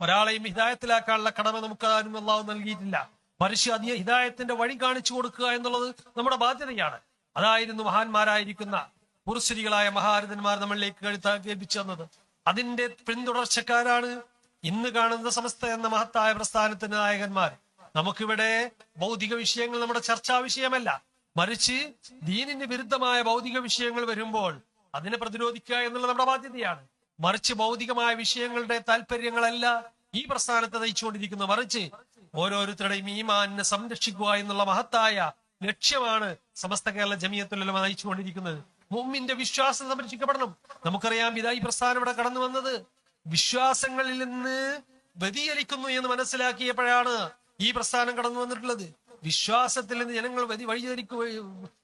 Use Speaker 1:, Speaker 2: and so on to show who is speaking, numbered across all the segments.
Speaker 1: ഒരാളെയും ഹിദായത്തിലാക്കാനുള്ള കടമ നമുക്ക് ആരും അള്ളാഹു നൽകിയിട്ടില്ല. മനുഷ്യ അതിയ ഹിദായത്തിന്റെ വഴി കാണിച്ചു കൊടുക്കുക എന്നുള്ളത് നമ്മുടെ ബാധ്യതയാണ്. അതായിരുന്നു മഹാന്മാരായിരിക്കുന്ന പുരുഷരികളായ മഹാരഥന്മാർ നമ്മളിലേക്ക് കഴുത്ത കേൾപ്പിച്ചു തന്നത്. അതിന്റെ പിന്തുടർച്ചക്കാരാണ് ഇന്ന് കാണുന്ന സമസ്ത എന്ന മഹത്തായ പ്രസ്ഥാനത്തിന്റെ നായകന്മാർ. നമുക്കിവിടെ ഭൗതിക വിഷയങ്ങൾ നമ്മുടെ ചർച്ചാ വിഷയമല്ല. മറിച്ച് ദീനിന് വിരുദ്ധമായ ഭൗതിക വിഷയങ്ങൾ വരുമ്പോൾ അതിനെ പ്രതിരോധിക്കുക എന്നുള്ള നമ്മുടെ ബാധ്യതയാണ്. മറിച്ച് ഭൗതികമായ വിഷയങ്ങളുടെ താല്പര്യങ്ങളല്ല ഈ പ്രസ്ഥാനത്തെ നയിച്ചുകൊണ്ടിരിക്കുന്നത്. മറിച്ച് ഓരോരുത്തരുടെയും ഈമാനെ സംരക്ഷിക്കുക എന്നുള്ള മഹത്തായ ലക്ഷ്യമാണ് സമസ്ത കേരള ജമിയത്തുലമ നയിച്ചുകൊണ്ടിരിക്കുന്നത്. മുമ്മിന്റെ വിശ്വാസം സംരക്ഷിക്കപ്പെടണം. നമുക്കറിയാം ഇതാ ഈ പ്രസ്ഥാനം ഇവിടെ കടന്നു വന്നത്. വിശ്വാസങ്ങളിൽ നിന്ന് വ്യതിചലിക്കുന്നു എന്ന് മനസ്സിലാക്കിയപ്പോഴാണ് ഈ പ്രസ്ഥാനം കടന്നു വന്നിട്ടുള്ളത്. വിശ്വാസത്തിൽ നിന്ന് ജനങ്ങൾ വ്യതി വഴിചരിക്കു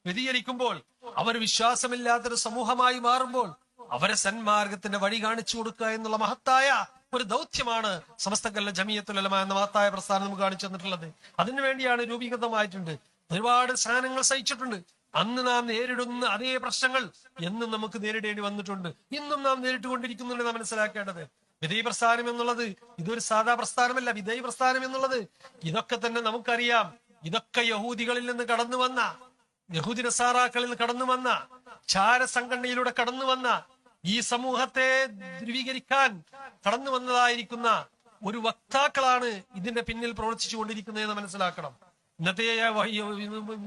Speaker 1: വ്യതിചലിക്കുമ്പോൾ അവർ വിശ്വാസമില്ലാത്തൊരു സമൂഹമായി മാറുമ്പോൾ അവരെ സന്മാർഗത്തിന്റെ വഴി കാണിച്ചു കൊടുക്കുക എന്നുള്ള മഹത്തായ ഒരു ദൗത്യമാണ് സമസ്ത സമസ്തക്കല്ല ജമിയത്തുലമ എന്ന മഹത്തായ പ്രസ്ഥാനം നമുക്ക് കാണിച്ചു തന്നിട്ടുള്ളത്. അതിനുവേണ്ടിയാണ് രൂപീകൃതമായിട്ടുണ്ട്. ഒരുപാട് സാധനങ്ങൾ സഹിച്ചിട്ടുണ്ട്. അന്ന് നാം നേരിടുന്ന അതേ പ്രശ്നങ്ങൾ എന്നും നമുക്ക് നേരിടേണ്ടി വന്നിട്ടുണ്ട്. ഇന്നും നാം നേരിട്ടുകൊണ്ടിരിക്കുന്നുണ്ട് നാം മനസ്സിലാക്കേണ്ടത്. വിധേയ പ്രസ്ഥാനം എന്നുള്ളത് ഇതൊരു സാധാ പ്രസ്ഥാനമല്ല വിധേയ പ്രസ്ഥാനം എന്നുള്ളത് ഇതൊക്കെ തന്നെ നമുക്കറിയാം. ഇതൊക്കെ യഹൂദികളിൽ നിന്ന് കടന്നു വന്ന യഹൂദി നസാറാക്കളിൽ കടന്നു വന്ന ചാര സംഘടനയിലൂടെ കടന്നു വന്ന ഈ സമൂഹത്തെ ധ്രുവീകരിക്കാൻ കടന്നു വന്നതായിരിക്കുന്ന ഒരു വക്താക്കളാണ് ഇതിന്റെ പിന്നിൽ പ്രവർത്തിച്ചുകൊണ്ടിരിക്കുന്നത് എന്ന് മനസ്സിലാക്കണം. ഇന്നത്തെ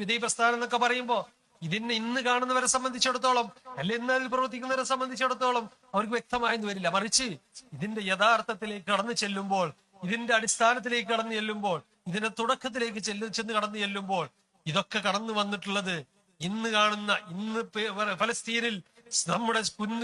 Speaker 1: വിധേയ പ്രസ്ഥാനം എന്നൊക്കെ പറയുമ്പോ ഇതിന് ഇന്ന് കാണുന്നവരെ സംബന്ധിച്ചിടത്തോളം അല്ലെ ഇന്നതിൽ പ്രവർത്തിക്കുന്നവരെ സംബന്ധിച്ചിടത്തോളം അവർക്ക് വ്യക്തമായെന്ന് വരില്ല. മറിച്ച് ഇതിന്റെ യഥാർത്ഥത്തിലേക്ക് കടന്നു ചെല്ലുമ്പോൾ ഇതിന്റെ അടിസ്ഥാനത്തിലേക്ക് കടന്നു ചെല്ലുമ്പോൾ ഇതിന്റെ തുടക്കത്തിലേക്ക് ചെല്ലു ചെന്ന് കടന്നു ചെല്ലുമ്പോൾ ഇതൊക്കെ കടന്നു വന്നിട്ടുള്ളത് ഇന്ന് കാണുന്ന ഇന്ന് ഫലസ്തീനിൽ നമ്മുടെ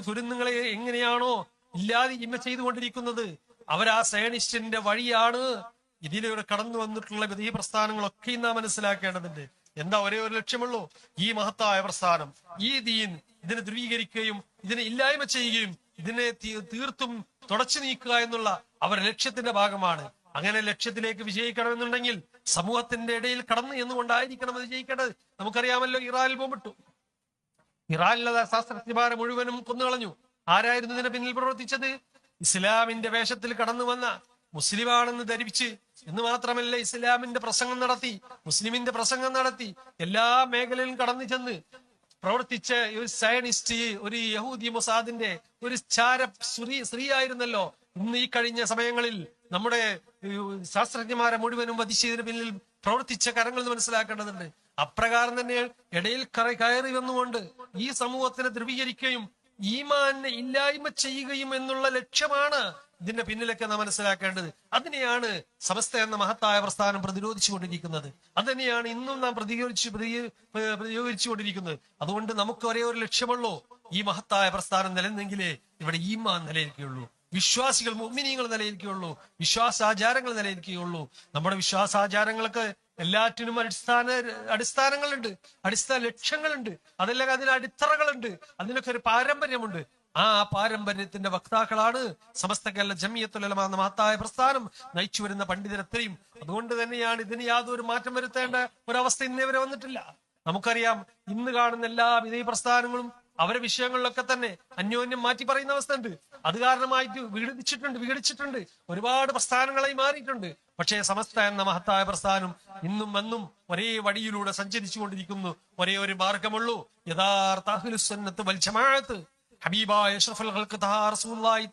Speaker 1: കുരുന്നുങ്ങളെ എങ്ങനെയാണോ ഇല്ലാതെ ഇമ്മ ചെയ്തുകൊണ്ടിരിക്കുന്നത് അവരാ സയനിസ്റ്റിന്റെ വഴിയാണ് ഇതിലൂടെ കടന്നു വന്നിട്ടുള്ള വിധി പ്രസ്ഥാനങ്ങളൊക്കെ നാം മനസ്സിലാക്കേണ്ടതുണ്ട്. എന്താ ഒരേ ഒരു ലക്ഷ്യമുള്ളൂ? ഈ മഹത്തായ പ്രസ്ഥാനം ഈ ദീൻ ഇതിനെ ധ്രുവീകരിക്കുകയും ഇതിനെ ഇല്ലായ്മ ചെയ്യുകയും ഇതിനെ തീർത്തും തുടച്ചു നീക്കുക എന്നുള്ള അവരുടെ ലക്ഷ്യത്തിന്റെ ഭാഗമാണ്. അങ്ങനെ ലക്ഷ്യത്തിലേക്ക് വിജയിക്കണമെന്നുണ്ടെങ്കിൽ സമൂഹത്തിന്റെ ഇടയിൽ കടന്നു എന്നുകൊണ്ടായിരിക്കണം അത് ജയിക്കേണ്ടത്. നമുക്കറിയാമല്ലോ ഇറാനിൽ ബോംബിട്ടു. ഇറാനിലെ ശാസ്ത്രജ്ഞന്മാരെ മുഴുവനും കൊന്നുകളഞ്ഞു. ആരായിരുന്നു ഇതിന് പിന്നിൽ പ്രവർത്തിച്ചത്? ഇസ്ലാമിന്റെ വേഷത്തിൽ കടന്നു വന്ന മുസ്ലിമാണെന്ന് ധരിപ്പിച്ച് എന്ന് മാത്രമല്ല ഇസ്ലാമിന്റെ പ്രസംഗം നടത്തി മുസ്ലിമിന്റെ പ്രസംഗം നടത്തി എല്ലാ മേഖലയിലും കടന്നു ചെന്ന് പ്രവർത്തിച്ച ഒരു സയനിസ്റ്റ് ഒരു യഹൂദി മൊസാദിന്റെ ഒരു ചാര സ്ത്രീ സ്ത്രീ ആയിരുന്നല്ലോ ഇന്ന് ഈ കഴിഞ്ഞ സമയങ്ങളിൽ നമ്മുടെ ശാസ്ത്രജ്ഞന്മാരെ മുഴുവനും വധിച്ചതിന് പിന്നിൽ പ്രവർത്തിച്ച കരങ്ങൾ മനസ്സിലാക്കേണ്ടതുണ്ട്. അപ്രകാരം തന്നെ ഇടയിൽ കയറി വന്നുകൊണ്ട് ഈ സമൂഹത്തിനെ ധ്രുവീകരിക്കുകയും ഈമാനെ ഇല്ലായ്മ ചെയ്യുകയും എന്നുള്ള ലക്ഷ്യമാണ് ഇതിന്റെ പിന്നിലൊക്കെ നാം മനസ്സിലാക്കേണ്ടത്. അതിനെയാണ് സമസ്ത എന്ന മഹത്തായ പ്രസ്ഥാനം പ്രതിരോധിച്ചുകൊണ്ടിരിക്കുന്നത് അത് തന്നെയാണ് ഇന്നും നാം പ്രതികരിച്ച് പ്രതികരിച്ചു കൊണ്ടിരിക്കുന്നത്. അതുകൊണ്ട് നമുക്ക് ഒരേ ഒരു ലക്ഷ്യമുള്ളൂ ഈ മഹത്തായ പ്രസ്ഥാനം നിലനിന്നെങ്കിലേ ഇവിടെ ഈമാൻ നിലനിൽക്കുകയുള്ളൂ. വിശ്വാസികൾ മോമിനിയങ്ങൾ നിലനിൽക്കുകയുള്ളൂ. വിശ്വാസാചാരങ്ങൾ നിലനിൽക്കുകയുള്ളൂ. നമ്മുടെ വിശ്വാസാചാരങ്ങൾക്ക് എല്ലാറ്റിനും അടിസ്ഥാന അടിസ്ഥാനങ്ങളുണ്ട്. അടിസ്ഥാന ലക്ഷ്യങ്ങളുണ്ട്. അതല്ലെങ്കിൽ അതിന് അടിത്തറകളുണ്ട്. അതിനൊക്കെ ഒരു പാരമ്പര്യമുണ്ട്. ആ പാരമ്പര്യത്തിന്റെ വക്താക്കളാണ് സമസ്ത കേരള ജമിയത്തുലമ എന്ന മഹത്തായ പ്രസ്ഥാനം നയിച്ചു വരുന്ന പണ്ഡിതരത്രയും അതുകൊണ്ട് തന്നെയാണ് ഇതിന് യാതൊരു മാറ്റം വരുത്തേണ്ട ഒരവസ്ഥ ഇന്നേ വരെ വന്നിട്ടില്ല. നമുക്കറിയാം ഇന്ന് കാണുന്ന എല്ലാ വിധേയ പ്രസ്ഥാനങ്ങളും അവരെ വിഷയങ്ങളിലൊക്കെ തന്നെ അന്യോന്യം മാറ്റി പറയുന്ന അവസ്ഥ ഉണ്ട്. അത് കാരണമായിട്ട് വിഘടിച്ചിട്ടുണ്ട് വിഘടിച്ചിട്ടുണ്ട്. ഒരുപാട് പ്രസ്ഥാനങ്ങളായി മാറിയിട്ടുണ്ട്. പക്ഷേ സമസ്ത എന്ന മഹത്തായ പ്രസ്ഥാനം ഇന്നും എന്നും ഒരേ വഴിയിലൂടെ സഞ്ചരിച്ചു കൊണ്ടിരിക്കുന്നു ഒരേ ഒരു മാർഗമുള്ളൂ. യഥാർത്ഥ അഹ്ലുസുന്നത്ത് വൽ ജമാഅത്ത്. ഹബീബായ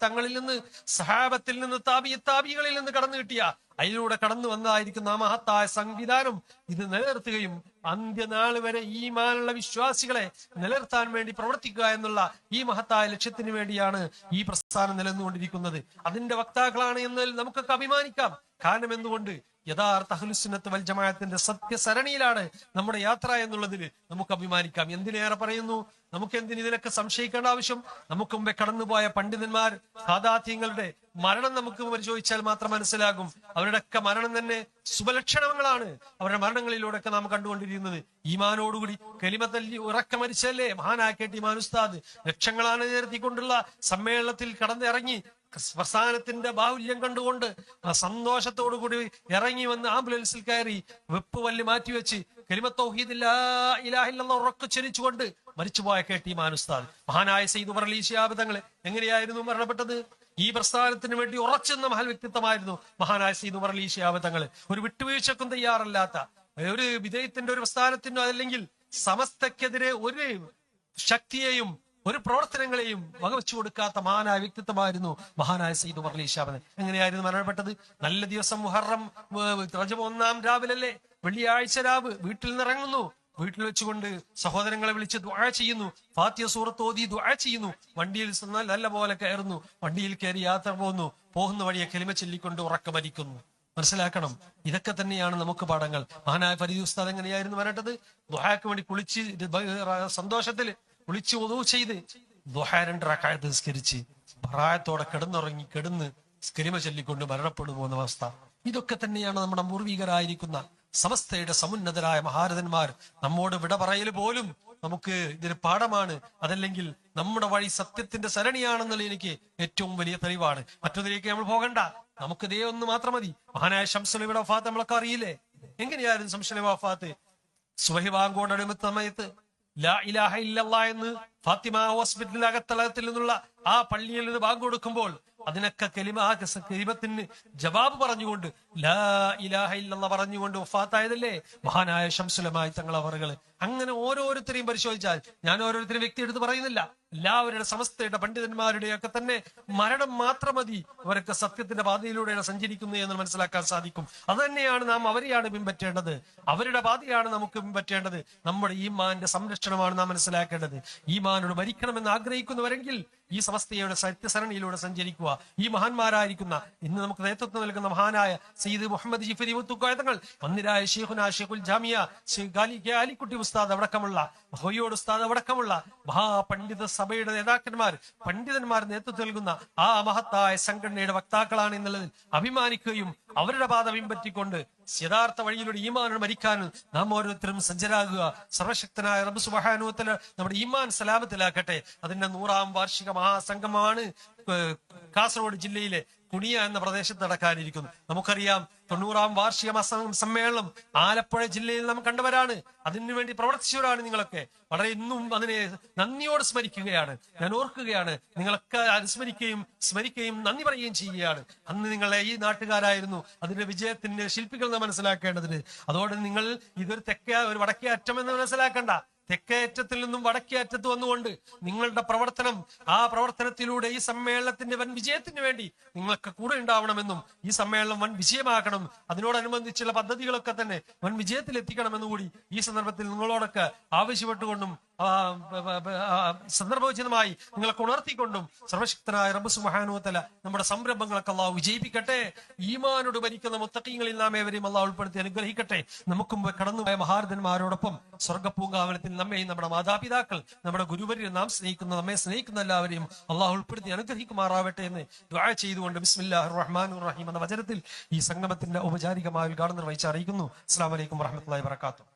Speaker 1: തങ്ങളിൽ നിന്ന് സഹാബത്തിൽ നിന്ന് താബി താബികളിൽ നിന്ന് കടന്നു കിട്ടിയ അതിലൂടെ കടന്നു വന്നതായിരിക്കുന്ന ആ മഹത്തായ സംവിധാനം. ഇത് നിലനിർത്തുകയും അന്ത്യനാൾ വരെ ഈ മാനുള്ള വിശ്വാസികളെ നിലനിർത്താൻ വേണ്ടി പ്രവർത്തിക്കുക എന്നുള്ള ഈ മഹത്തായ ലക്ഷ്യത്തിന് വേണ്ടിയാണ് ഈ പ്രസ്ഥാനം നിലനിന്നുകൊണ്ടിരിക്കുന്നത്. അതിന്റെ വക്താക്കളാണ് എന്നതിൽ നമുക്കൊക്കെ അഭിമാനിക്കാം. കാരണം എന്തുകൊണ്ട്? യഥാർത്ഥ അഹ്ലുസുന്നത്ത് വൽ ജമാഅത്തിന്റെ സത്യസരണിയിലാണ് നമ്മുടെ യാത്ര എന്നുള്ളതിൽ നമുക്ക് അഭിമാനിക്കാം. എന്തിനേറെ പറയുന്നു? നമുക്ക് എന്തിന് സംശയിക്കേണ്ട ആവശ്യം? നമുക്ക് മുമ്പേ കടന്നുപോയ പണ്ഡിതന്മാർ സാദാത്യങ്ങളുടെ മരണം നമുക്ക് പരിശോധിച്ചാൽ മാത്രം മനസ്സിലാകും. അവരുടെയൊക്കെ മരണം തന്നെ ശുഭലക്ഷണങ്ങളാണ്. അവരുടെ മരണങ്ങളിലൂടെയൊക്കെ നാം കണ്ടുകൊണ്ടിരിക്കുന്നത്. ഈമാനോടുകൂടി കലിമത്തല്ലി ഉറക്ക മരിച്ചല്ലേ? മഹാനാക്കേട്ട് ഈമാൻ ഉസ്താദ് ലക്ഷങ്ങളാണ് നിരത്തിക്കൊണ്ടുള്ള സമ്മേളനത്തിൽ കടന്നിറങ്ങി. പ്രസ്ഥാനത്തിന്റെ ബാഹുല്യം കണ്ടുകൊണ്ട് സന്തോഷത്തോടു കൂടി ഇറങ്ങി വന്ന് ആംബുലൻസിൽ കയറി വെപ്പ് വല്ല് മാറ്റിവെച്ച് ഉറക്കെ ചരിച്ചുകൊണ്ട് മരിച്ചുപോയ കെ ടി മാനുസ്താദ് മഹാനായ സെയ്ദ് ശിഹാബ് തങ്ങൾ എങ്ങനെയായിരുന്നു മരണപ്പെട്ടത്? ഈ പ്രസ്ഥാനത്തിന് വേണ്ടി ഉറച്ചെന്ന മഹൽ വ്യക്തിത്വമായിരുന്നു മഹാനായ സെയ്ദ് ശിഹാബ് തങ്ങൾ ഒരു വിട്ടുവീഴ്ചക്കും തയ്യാറല്ലാത്ത ഒരു വിധേയത്തിന്റെ ഒരു പ്രസ്ഥാനത്തിനോ അല്ലെങ്കിൽ സമസ്തക്കെതിരെ ഒരു ശക്തിയെയും ഒരു പ്രവർത്തനങ്ങളെയും വകവെച്ചു കൊടുക്കാത്ത മഹാനായ വ്യക്തിത്വമായിരുന്നു മഹാനായ സയ്യിദ് ഷാബിന് എങ്ങനെയായിരുന്നു മരണപ്പെട്ടത്? നല്ല ദിവസം മുഹറം റജബ് ഒന്നാം രാവിലല്ലേ? വെള്ളിയാഴ്ച രാവ് വീട്ടിൽ നിന്നിറങ്ങുന്നു വീട്ടിൽ വെച്ചുകൊണ്ട് സഹോദരങ്ങളെ വിളിച്ച് ദ്വാഴ ചെയ്യുന്നു. ഫാത്തിയ സൂറത്ത് ഓതി ദ്വാഴ ചെയ്യുന്നു. വണ്ടിയിൽ നല്ല പോലെ കയറുന്നു. വണ്ടിയിൽ കയറി യാത്ര പോകുന്നു. പോകുന്ന വഴിയെ കെലിമ ചൊല്ലിക്കൊണ്ട് ഉറക്കമരിക്കുന്നു മനസ്സിലാക്കണം. ഇതൊക്കെ തന്നെയാണ് നമുക്ക് പാഠങ്ങൾ. മഹാനായ ഫരീദ് ഉസ്താദ് എങ്ങനെയായിരുന്നു വരേണ്ടത്? ദുഹാക്ക് വേണ്ടി കുളിച്ച് സന്തോഷത്തിൽ കുളിച്ച് ഒതു ചെയ്ത് ദുഹ രണ്ട് റക്കായത്ത് നിസ്കരിച്ച് പ്രായത്തോടെ കിടന്നുറങ്ങി കിടന്ന് സ്കരിമ ചൊല്ലിക്കൊണ്ട് മരണപ്പെട്ടു പോകുന്ന അവസ്ഥ. ഇതൊക്കെ തന്നെയാണ് നമ്മുടെ പൂർവികരായിരിക്കുന്ന സമസ്തയുടെ സമുന്നതരായ മഹാരഥന്മാർ നമ്മോട് വിട പറയൽ പോലും നമുക്ക് ഇതൊരു പാഠമാണ്. അതല്ലെങ്കിൽ നമ്മുടെ വഴി സത്യത്തിന്റെ സരണിയാണെന്നുള്ള എനിക്ക് ഏറ്റവും വലിയ തെളിവാണ്. മറ്റൊന്നിലേക്ക് നമ്മൾ പോകണ്ട. നമുക്ക് ദേ ഒന്ന് മാത്രം മതി. മഹാനായ ശംസലിയുടെ വഫാത്ത് നമ്മളൊക്കെ അറിയില്ലേ? എങ്ങനെയായിരുന്നു ശംസലി വഫാത്ത്? സുബഹി വാങ്കോടടുത്ത സമയത്ത് ലാ ഇലാഹ എന്ന് ഫാത്തിമ ഹോസ്പിറ്റലിൽ അകത്തളത്തിൽ നിന്നുള്ള ആ പള്ളിയിൽ നിന്ന് ബാങ്ക് കൊടുക്കുമ്പോൾ അതിനൊക്കെ കെലിമ ആ കെലിമത്തിന് ജവാബ് പറഞ്ഞുകൊണ്ട് ലാ ഇലാഹ ഇല്ലെന്ന പറഞ്ഞുകൊണ്ട് ഒഫാത്തായതല്ലേ മഹാനായ ശംസുലമായി തങ്ങൾ അവറുകൾ. അങ്ങനെ ഓരോരുത്തരെയും പരിശോധിച്ചാൽ ഞാൻ ഓരോരുത്തരും വ്യക്തി എടുത്ത് പറയുന്നില്ല. എല്ലാവരുടെ സമസ്തയുടെ പണ്ഡിതന്മാരുടെ ഒക്കെ തന്നെ മരണം മാത്രം മതി. അവരൊക്കെ സത്യത്തിന്റെ പാതയിലൂടെയാണ് സഞ്ചരിക്കുന്നത് എന്ന് മനസ്സിലാക്കാൻ സാധിക്കും. അത് തന്നെയാണ് നാം അവരെയാണ് പിൻപറ്റേണ്ടത്. അവരുടെ പാതയാണ് നമുക്ക് പിൻപറ്റേണ്ടത്. നമ്മുടെ ഈമാന്റെ സംരക്ഷണമാണ് നാം മനസ്സിലാക്കേണ്ടത്. ഈമാനോട് മരിക്കണമെന്ന് ആഗ്രഹിക്കുന്നവരെങ്കിൽ ഈ സമസ്തയുടെ സത്യസരണിയിലൂടെ സഞ്ചരിക്കുക. ഈ മഹാന്മാരായിരിക്കുന്ന ഇന്ന് നമുക്ക് നേതൃത്വം നൽകുന്ന മഹാനായ സയ്യിദ് മുഹമ്മദ് ജിഫരി മുത്തുക്കോയതങ്ങൾ മന്ദിരായ ഷെയ്ഖുന ഷെയ്ഖുൽ ജാമിയ കെ അലിക്കുട്ടി ഉസ്താദ് അടക്കമുള്ള ഹൊയ്യോട് ഉസ്താദ് അടക്കമുള്ള മഹാപണ്ഡിത സഭയുടെ നേതാക്കന്മാർ പണ്ഡിതന്മാർ നേതൃത്വം നൽകുന്ന ആ മഹത്തായ സംഘടനയുടെ വക്താക്കളാണ് എന്നുള്ളതിൽ അഭിമാനിക്കുകയും അവരുടെ പാത പിൻപറ്റിക്കൊണ്ട് യഥാർത്ഥ വഴിയിലൂടെ ഈമാനോട് മരിക്കാൻ നാം ഓരോരുത്തരും സജ്ജരാകുക. സർവശക്തനായ റബ്ബ് സുബഹാനുവത്തല നമ്മുടെ ഈമാൻ സലാമത്തിലാക്കട്ടെ. അതിന്റെ നൂറാം വാർഷിക മഹാസംഗമാണ് കാസർഗോഡ് ജില്ലയിലെ കുണിയ എന്ന പ്രദേശത്ത് നടക്കാനിരിക്കുന്നു. നമുക്കറിയാം തൊണ്ണൂറാം വാർഷിക സമ്മേളനം ആലപ്പുഴ ജില്ലയിൽ നാം കണ്ടവരാണ്. അതിനുവേണ്ടി പ്രവർത്തിച്ചവരാണ് നിങ്ങളൊക്കെ. വളരെ ഇന്നും അതിനെ നന്ദിയോട് സ്മരിക്കുകയാണ്. ഞാൻ ഓർക്കുകയാണ് നിങ്ങളൊക്കെ അനുസ്മരിക്കുകയും സ്മരിക്കുകയും നന്ദി പറയുകയും ചെയ്യുകയാണ്. അന്ന് നിങ്ങളെ ഈ നാട്ടുകാരായിരുന്നു. അതിന്റെ വിജയത്തിന്റെ ശില്പികൾ നാം മനസ്സിലാക്കേണ്ടതിന്. അതോടെ നിങ്ങൾ ഇതൊരു തെക്കേ ഒരു വടക്കേ അറ്റം എന്ന് മനസ്സിലാക്കണ്ട. തെക്കേ അറ്റത്തിൽ നിന്നും വടക്കേ അറ്റത്ത് വന്നുകൊണ്ട് നിങ്ങളുടെ പ്രവർത്തനം ആ പ്രവർത്തനത്തിലൂടെ ഈ സമ്മേളനത്തിന്റെ വൻ വിജയത്തിന് വേണ്ടി നിങ്ങൾക്ക് കൂടെ ഉണ്ടാവണമെന്നും ഈ സമ്മേളനം വൻ വിജയമാക്കണം അതിനോടനുബന്ധിച്ചുള്ള പദ്ധതികളൊക്കെ തന്നെ വൻ വിജയത്തിൽ എത്തിക്കണമെന്നും കൂടി ഈ സന്ദർഭത്തിൽ നിങ്ങളോടൊക്കെ ആവശ്യപ്പെട്ടുകൊണ്ടും സന്ദർഭോചിതമായി നിങ്ങളെ ഉണർത്തിക്കൊണ്ടും സർവശക്തനായ റബ്ബ് സുബ്ഹാനഹു നമ്മുടെ സംരംഭങ്ങളൊക്കെ അള്ളാഹു വിജയിപ്പിക്കട്ടെ. ഈമാനോട് ഭരിക്കുന്ന മുത്തക്കീങ്ങളിൽ നാം ഏവരെയും അള്ളാഹ് ഉൾപ്പെടുത്തി അനുഗ്രഹിക്കട്ടെ. നമുക്കും കടന്നുപോയ മഹാരഥന്മാരോടൊപ്പം സ്വർഗപ്പൂങ്കാവനത്തിൽ നമ്മെയും നമ്മുടെ മാതാപിതാക്കൾ നമ്മുടെ ഗുരുവരെ നാം സ്നേഹിക്കുന്ന നമ്മെ സ്നേഹിക്കുന്ന എല്ലാവരെയും അള്ളാഹു ഉൾപ്പെടുത്തി അനുഗ്രഹിക്കുമാറാവട്ടെ എന്ന് ദ്വാ ചെയ്തുകൊണ്ട് ബിസ്മില്ലാ റഹ്മാൻ റഹീം എന്ന വചനത്തിൽ ഈ സംഗമത്തിന്റെ ഔപചാരികമായ ഉദ്ഘാടനം നിർവഹിച്ച് അറിയിക്കുന്നു. അസ്സാം വലൈക്കും വറഹമത്തല്ലാ വാത്തു